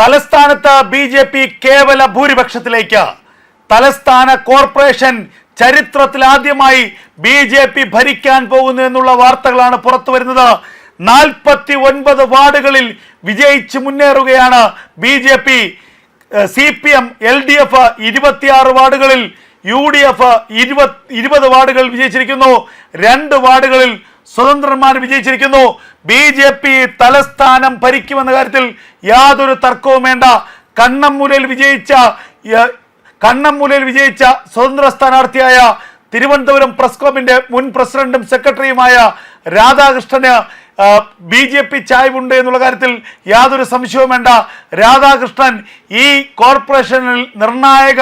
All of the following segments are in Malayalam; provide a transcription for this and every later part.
തലസ്ഥാനത്ത് ബി ജെ പി കേവല ഭൂരിപക്ഷത്തിലേക്ക്. തലസ്ഥാന കോർപ്പറേഷൻ ചരിത്രത്തിൽ ആദ്യമായി ബി ജെ പി ഭരിക്കാൻ പോകുന്നു എന്നുള്ള വാർത്തകളാണ് പുറത്തു വരുന്നത്. നാൽപ്പത്തി ഒൻപത് വാർഡുകളിൽ വിജയിച്ച് മുന്നേറുകയാണ് B J P. C P M L D F ഇരുപത്തിയാറ് വാർഡുകളിൽ യു ഡി എഫ് ഇരുപത് ഇരുപത് വാർഡുകൾ വിജയിച്ചിരിക്കുന്നു. രണ്ട് വാർഡുകളിൽ സ്വതന്ത്രന്മാർ വിജയിച്ചിരിക്കുന്നു. ബി ജെ പി തലസ്ഥാനം ഭരിക്കുമെന്ന കാര്യത്തിൽ യാതൊരു തർക്കവും വേണ്ട. കണ്ണമ്മൂലയിൽ വിജയിച്ച കണ്ണമ്മൂലയിൽ വിജയിച്ച സ്വതന്ത്ര സ്ഥാനാർത്ഥിയായ തിരുവനന്തപുരം പ്രസ് ക്ലബിന്റെ മുൻ പ്രസിഡന്റും സെക്രട്ടറിയുമായ രാധാകൃഷ്ണന് ബി ജെ പി ചായ്വുണ്ട് എന്നുള്ള കാര്യത്തിൽ യാതൊരു സംശയവും വേണ്ട. രാധാകൃഷ്ണൻ ഈ കോർപ്പറേഷനിൽ നിർണായക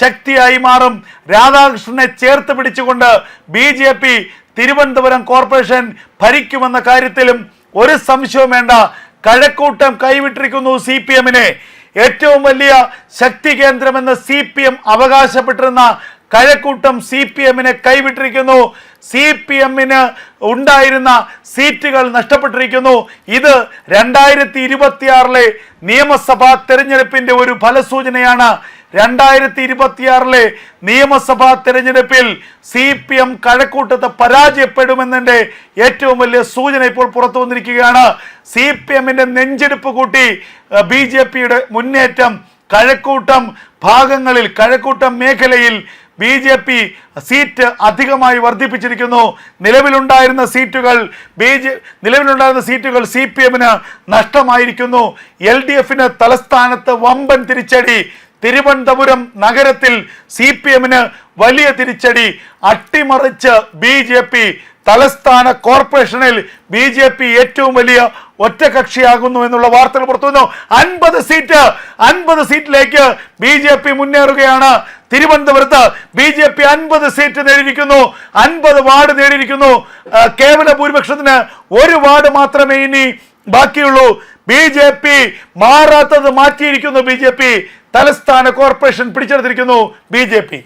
ശക്തിയായി മാറും. രാധാകൃഷ്ണനെ ചേർത്ത് പിടിച്ചുകൊണ്ട് B J P Thiruvananthapuram corporation ഭരിക്കുമെന്ന കാര്യത്തിലും ഒരു സംശയവും വേണ്ട. കഴക്കൂട്ടം കൈവിട്ടിരിക്കുന്നു സി പി എമ്മിനെ. ഏറ്റവും വലിയ ശക്തി കേന്ദ്രമെന്ന് സി പി എം അവകാശപ്പെട്ടിരുന്ന കഴക്കൂട്ടം സി പി എമ്മിനെ കൈവിട്ടിരിക്കുന്നു. സി പി എമ്മിന് ഉണ്ടായിരുന്ന സീറ്റുകൾ നഷ്ടപ്പെട്ടിരിക്കുന്നു. ഇത് രണ്ടായിരത്തി ഇരുപത്തിയാറിലെ നിയമസഭാ തെരഞ്ഞെടുപ്പിന്റെ ഒരു ഫലസൂചനയാണ്. രണ്ടായിരത്തി ഇരുപത്തിയാറിലെ നിയമസഭാ തെരഞ്ഞെടുപ്പിൽ സി പി എം കഴക്കൂട്ടത്ത് പരാജയപ്പെടുമെന്നതിന്റെ ഏറ്റവും വലിയ സൂചന ഇപ്പോൾ പുറത്തു വന്നിരിക്കുകയാണ്. സി പി എമ്മിന്റെ നെഞ്ചെടുപ്പ് കൂട്ടി ബി ജെ പിയുടെ മുന്നേറ്റം കഴക്കൂട്ടം ഭാഗങ്ങളിൽ കഴക്കൂട്ടം മേഖലയിൽ ബി ജെ പി സീറ്റ് അധികമായി വർദ്ധിപ്പിച്ചിരിക്കുന്നു. നിലവിലുണ്ടായിരുന്ന സീറ്റുകൾ ബി ജെ നിലവിലുണ്ടായിരുന്ന സീറ്റുകൾ സി പി എമ്മിന് നഷ്ടമായിരിക്കുന്നു. എൽ ഡി എഫിന് തലസ്ഥാനത്ത് വമ്പൻ തിരിച്ചടി. തിരുവനന്തപുരം നഗരത്തിൽ സി പി എമ്മിന് വലിയ തിരിച്ചടി. അട്ടിമറിച്ച് ബി ജെ പി തലസ്ഥാന കോർപ്പറേഷനിൽ ബി ജെ പി ഏറ്റവും വലിയ ഒറ്റകക്ഷിയാകുന്നു എന്നുള്ള വാർത്തകൾ പുറത്തുവന്നു. അൻപത് സീറ്റ് അൻപത് സീറ്റിലേക്ക് ബി ജെ പി മുന്നേറുകയാണ്. തിരുവനന്തപുരത്ത് ബി ജെ പി അൻപത് സീറ്റ് നേടിയിരിക്കുന്നു. അൻപത് വാർഡ് നേടിയിരിക്കുന്നു. കേവല ഭൂരിപക്ഷത്തിന് ഒരു വാർഡ് മാത്രമേ ഇനി ബാക്കിയുള്ളൂ. ബി ജെ പി മാറാത്തത് മാറ്റിയിരിക്കുന്നു ബി ജെ പി. തലസ്ഥാന കോർപ്പറേഷൻ പിടിച്ചെടുത്തിരിക്കുന്നു ബി ജെ പി.